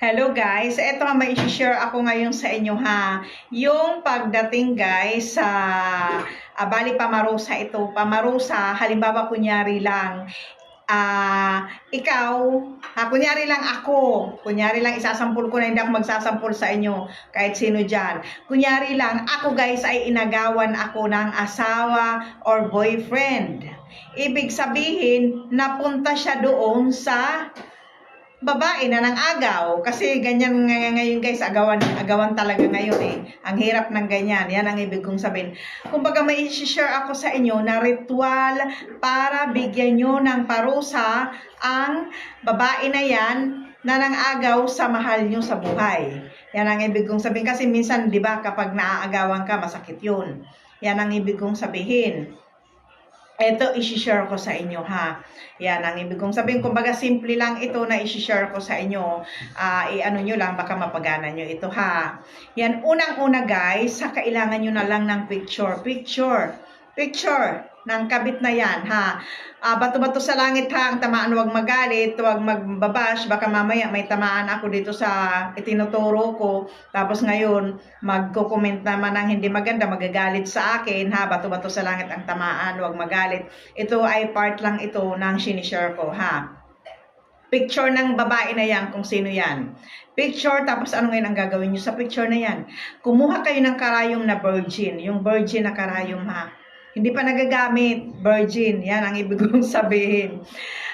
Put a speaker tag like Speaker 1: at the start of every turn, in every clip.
Speaker 1: Hello guys, ito nga may share ako ngayon sa inyo ha. Yung pagdating guys sa uh, bali pamarusa ito, pamarusa, halimbawa kunyari lang, ah ikaw, ha, kunyari lang ako, kunyari lang isasampul ko na hindi ako magsasampul sa inyo, kahit sino dyan. Kunyari lang, ako guys ay inagawan ako ng asawa or boyfriend. Ibig sabihin, napunta siya doon sa babae na ng agaw. Kasi ganyan ng ngayon guys, agawan, agawan talaga ngayon eh. Ang hirap ng ganyan. Yan ang ibig kong sabihin. Kumbaga may share ako sa inyo na ritual para bigyan nyo ng parusa ang babae na yan na nang agaw sa mahal nyo sa buhay. Yan ang ibig kong sabihin. Kasi minsan, di ba, kapag naaagawan ka, masakit yun. Yan ang ibig kong sabihin. Ito, isi-share ko sa inyo ha. Yan ang ibig kong sabihin. Kumbaga, simple lang ito na isi-share ko sa inyo. Uh, i-ano nyo lang, baka mapagana nyo ito ha. Yan, unang-una guys, sa kailangan nyo na lang ng picture. Picture. Picture ng kabit na yan, ha. Uh, bato-bato sa langit ha, ang tamaan wag magalit, wag magbabash, baka mamaya may tamaan ako dito sa itinuturo ko. Tapos ngayon, magko-comment naman ng hindi maganda, magagalit sa akin, ha. Bato-bato sa langit ang tamaan, wag magalit. Ito ay part lang ito ng sinishare ko, ha. Picture ng babae na yan, kung sino yan. Picture, tapos ano ngayon ang gagawin nyo sa picture na yan? Kumuha kayo ng karayom na virgin, yung virgin na karayom ha hindi pa nagagamit. Virgin. Yan ang ibig kong sabihin.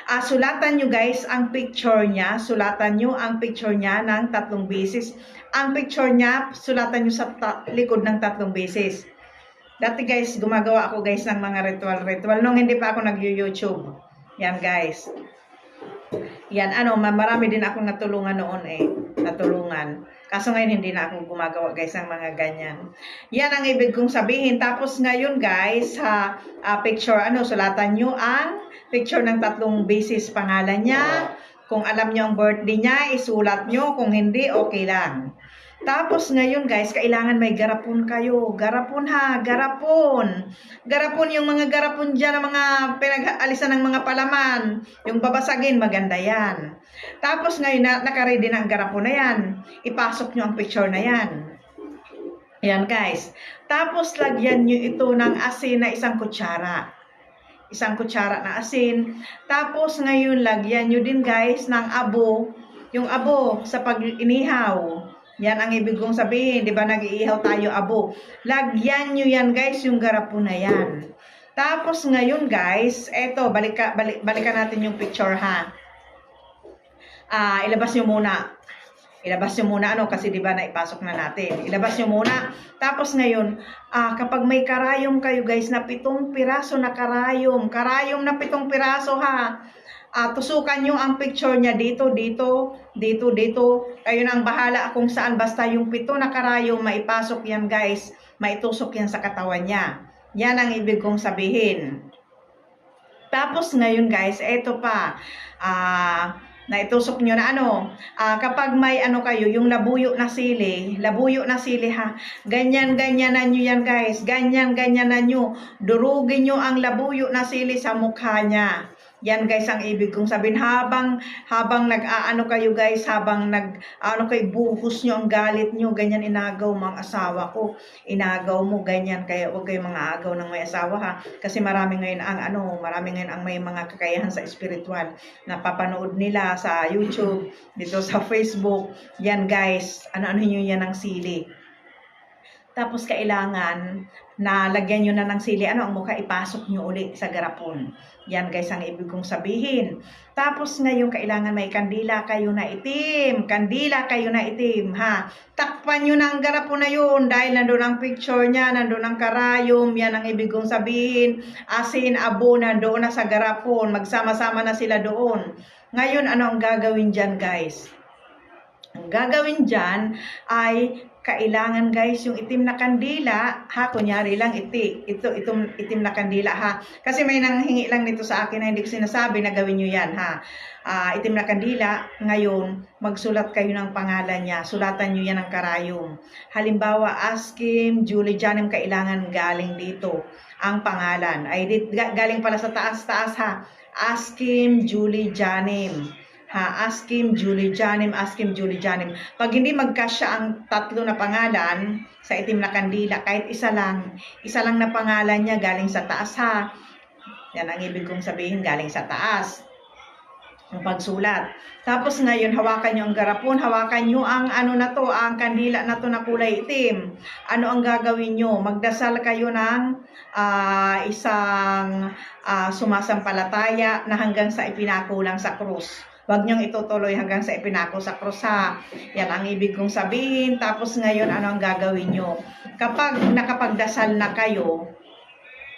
Speaker 1: Uh, sulatan nyo guys ang picture niya. Sulatan nyo ang picture niya ng tatlong beses. Ang picture niya, sulatan nyo sa likod ng tatlong beses. Dati guys, gumagawa ako guys ng mga ritual-ritual nung hindi pa ako nag-YouTube. Yan guys. Yan, ano, marami din akong natulungan noon eh. Natulungan. Kaso ngayon hindi na ako gumagawa guys ng mga ganyan. Yan ang ibig kong sabihin. Tapos ngayon guys, ha, uh, picture, ano, sulatan nyo ang picture ng tatlong basis pangalan niya. Kung alam nyo ang birthday niya, isulat nyo. Kung hindi, okay lang. Tapos ngayon guys, kailangan may garapon kayo. Garapon ha, garapon. Garapon yung mga garapon dyan, mga pinag-alisan ng mga palaman. Yung babasagin, maganda yan. Tapos ngayon, na, nakaready na ang garapon na yan. Ipasok nyo ang picture na yan. Yan guys. Tapos lagyan nyo ito ng asin na isang kutsara. Isang kutsara na asin. Tapos ngayon, lagyan nyo din guys ng abo. Yung abo sa pag-inihaw. Yan ang ibig kong sabihin, di ba nag-iihaw tayo abo. Lagyan nyo yan guys, yung garapo na yan. Tapos ngayon guys, eto, balika, balik, balikan natin yung picture ha. Ah, uh, ilabas nyo muna. Ilabas nyo muna ano kasi di ba naipasok na natin. Ilabas nyo muna. Tapos ngayon, ah, kapag may karayom kayo guys na pitong piraso na karayom, karayom na pitong piraso ha uh, tusukan nyo ang picture niya dito, dito, dito, dito. Kayo nang bahala kung saan. Basta yung pito na karayo, maipasok yan guys. Maitusok yan sa katawan niya. Yan ang ibig kong sabihin. Tapos ngayon guys, eto pa. Ah... Uh, na itusok nyo na ano, uh, kapag may ano kayo, yung labuyo na sili, labuyo na sili ha, ganyan-ganyan na nyo yan guys, ganyan-ganyan na nyo, durugin nyo ang labuyo na sili sa mukha niya. Yan guys ang ibig kong sabihin habang habang nag-aano kayo guys, habang nag ano kay buhos nyo ang galit nyo, ganyan inagaw mga asawa ko. Inagaw mo ganyan kaya wag kayo mga agaw ng may asawa ha. Kasi marami ngayon ang ano, marami ngayon ang may mga kakayahan sa spiritual na papanood nila sa YouTube, dito sa Facebook. Yan guys, ano-ano niyo yan ng sili. Tapos kailangan na lagyan nyo na ng sili. Ano ang mukha? Ipasok nyo ulit sa garapon. Yan guys ang ibig kong sabihin. Tapos ngayon kailangan may kandila kayo na itim. Kandila kayo na itim. Ha? Takpan nyo ng garapon na yun dahil nandun ang picture niya, nandun ang karayom. Yan ang ibig kong sabihin. Asin, abo, nandoon na sa garapon. Magsama-sama na sila doon. Ngayon, ano ang gagawin dyan guys? Ang gagawin dyan ay kailangan guys yung itim na kandila, ha, kunyari lang iti, ito, itong itim na kandila ha. Kasi may nanghingi lang nito sa akin na hindi ko sinasabi na gawin nyo yan ha. Uh, itim na kandila, ngayon, magsulat kayo ng pangalan niya. Sulatan nyo yan ng karayom. Halimbawa, Askim, Julie Janem, kailangan galing dito ang pangalan. Ay, galing pala sa taas-taas ha. Askim, Julie Janem. Ha, Askim, Julie Janim, Askim, Julie Janim. Pag hindi magkasya ang tatlo na pangalan sa itim na kandila, kahit isa lang, isa lang na pangalan niya galing sa taas ha. Yan ang ibig kong sabihin, galing sa taas. Ang pagsulat. Tapos ngayon, hawakan nyo ang garapon, hawakan nyo ang ano na to, ang kandila na to na kulay itim. Ano ang gagawin nyo? Magdasal kayo ng ah, isang ah, sumasampalataya na hanggang sa ipinakulang sa krus. Huwag niyong itutuloy hanggang sa ipinako sa krus ha. Yan ang ibig kong sabihin. Tapos ngayon, ano ang gagawin nyo? Kapag nakapagdasal na kayo,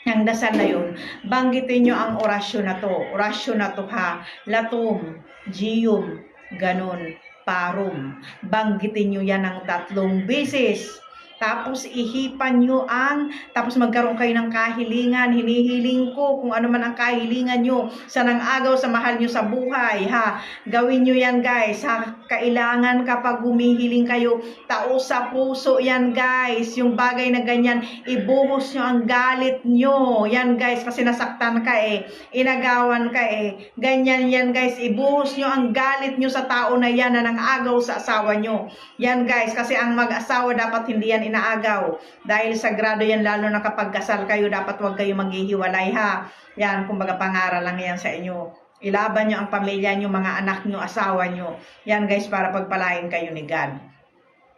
Speaker 1: ang dasal na yun, banggitin nyo ang orasyon na to. Orasyon na to ha. Latum, Gium, ganun, Parum. Banggitin nyo yan ng tatlong beses. Tapos ihipan nyo ang, tapos magkaroon kayo ng kahilingan. Hinihiling ko kung ano man ang kahilingan nyo sa nang agaw sa mahal nyo sa buhay. Ha? Gawin nyo yan guys. Ha? Kailangan kapag humihiling kayo, tao sa puso yan guys. Yung bagay na ganyan, ibuhos nyo ang galit nyo. Yan guys, kasi nasaktan ka eh. Inagawan ka eh. Ganyan yan guys, ibuhos nyo ang galit nyo sa tao na yan na nang agaw sa asawa nyo. Yan guys, kasi ang mag-asawa dapat hindi yan inaagaw. Dahil sagrado yan lalo na kapag kasal kayo, dapat huwag kayo maghihiwalay ha. Yan, kumbaga pangaral lang yan sa inyo. Ilaban nyo ang pamilya nyo, mga anak nyo, asawa nyo. Yan guys, para pagpalain kayo ni God.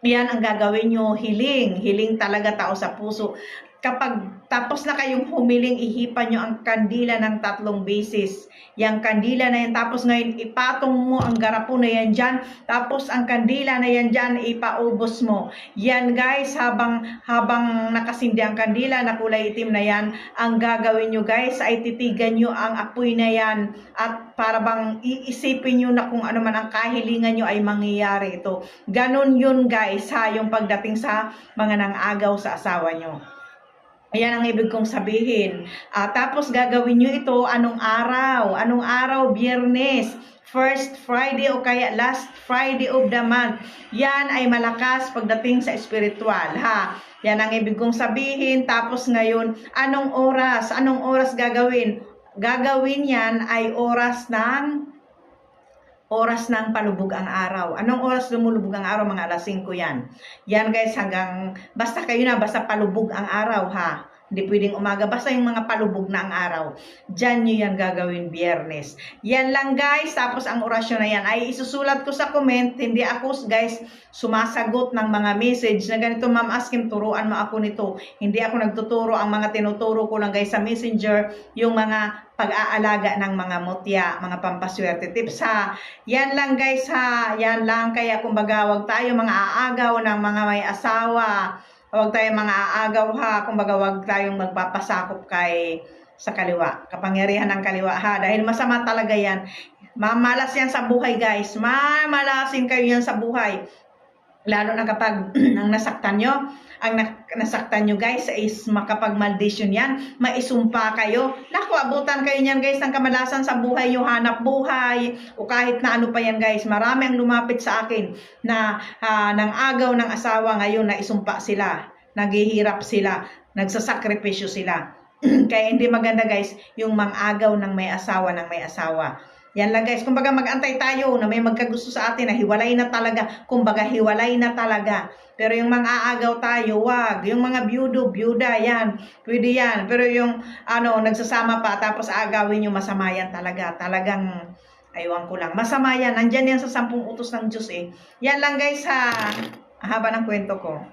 Speaker 1: Yan ang gagawin nyo, hiling. Hiling talaga tao sa puso. Kapag tapos na kayong humiling, ihipan nyo ang kandila ng tatlong beses. Yang kandila na yan, tapos ngayon ipatong mo ang garapon na yan dyan. Tapos ang kandila na yan dyan, ipaubos mo. Yan guys, habang, habang nakasindi ang kandila na kulay itim na yan, ang gagawin nyo guys ay titigan nyo ang apoy na yan. At para bang iisipin nyo na kung ano man ang kahilingan nyo ay mangyayari ito. Ganon yun guys ha, yung pagdating sa mga nang-agaw sa asawa nyo. Ayan ang ibig kong sabihin. Ah, tapos gagawin nyo ito anong araw? Anong araw? Biyernes. First Friday o kaya last Friday of the month. Yan ay malakas pagdating sa spiritual. Ha? Yan ang ibig kong sabihin. Tapos ngayon, anong oras? Anong oras gagawin? Gagawin yan ay oras ng oras ng palubog ang araw. Anong oras lumulubog ang araw? Mga alas 5 yan. Yan guys, hanggang, basta kayo na, basta palubog ang araw ha. Hindi pwedeng umaga, basta yung mga palubog na ang araw. Diyan nyo yan gagawin biyernes. Yan lang guys, tapos ang orasyon na yan ay isusulat ko sa comment. Hindi ako guys sumasagot ng mga message na ganito, Ma'am Askim, turuan mo ako nito. Hindi ako nagtuturo, ang mga tinuturo ko lang guys sa messenger, yung mga pag-aalaga ng mga mutya, mga pampaswerte tips ha. Yan lang guys ha, yan lang. Kaya kumbaga wag tayo mga aagaw ng mga may asawa. Huwag tayong mga aagaw ha. Kumbaga wag tayong magpapasakop kay sa kaliwa. Kapangyarihan ng kaliwa ha. Dahil masama talaga yan. Mamalas yan sa buhay guys. Mamalasin kayo yan sa buhay. Lalo na kapag nang nasaktan nyo, ang nasaktan nyo guys is makapag-maldisyon yan, maisumpa kayo. Naku, abutan kayo niyan guys ng kamalasan sa buhay nyo, hanap buhay, o kahit na ano pa yan guys. Marami ang lumapit sa akin na ah, nang agaw ng asawa ngayon na isumpa sila, naghihirap sila, nagsasakripisyo sila. Kaya hindi maganda guys yung mang-agaw ng may asawa ng may asawa. Yan lang guys. Kumbaga mag-antay tayo na may magkagusto sa atin na hiwalay na talaga. Kumbaga hiwalay na talaga. Pero yung mga aagaw tayo, wag. Yung mga byudo, byuda, yan. Pwede yan. Pero yung ano, nagsasama pa tapos aagawin yung masama yan talaga. Talagang, aywan ko lang. Masama yan. Nandyan yan sa sampung utos ng Diyos eh. Yan lang guys ha. Haba ng kwento ko.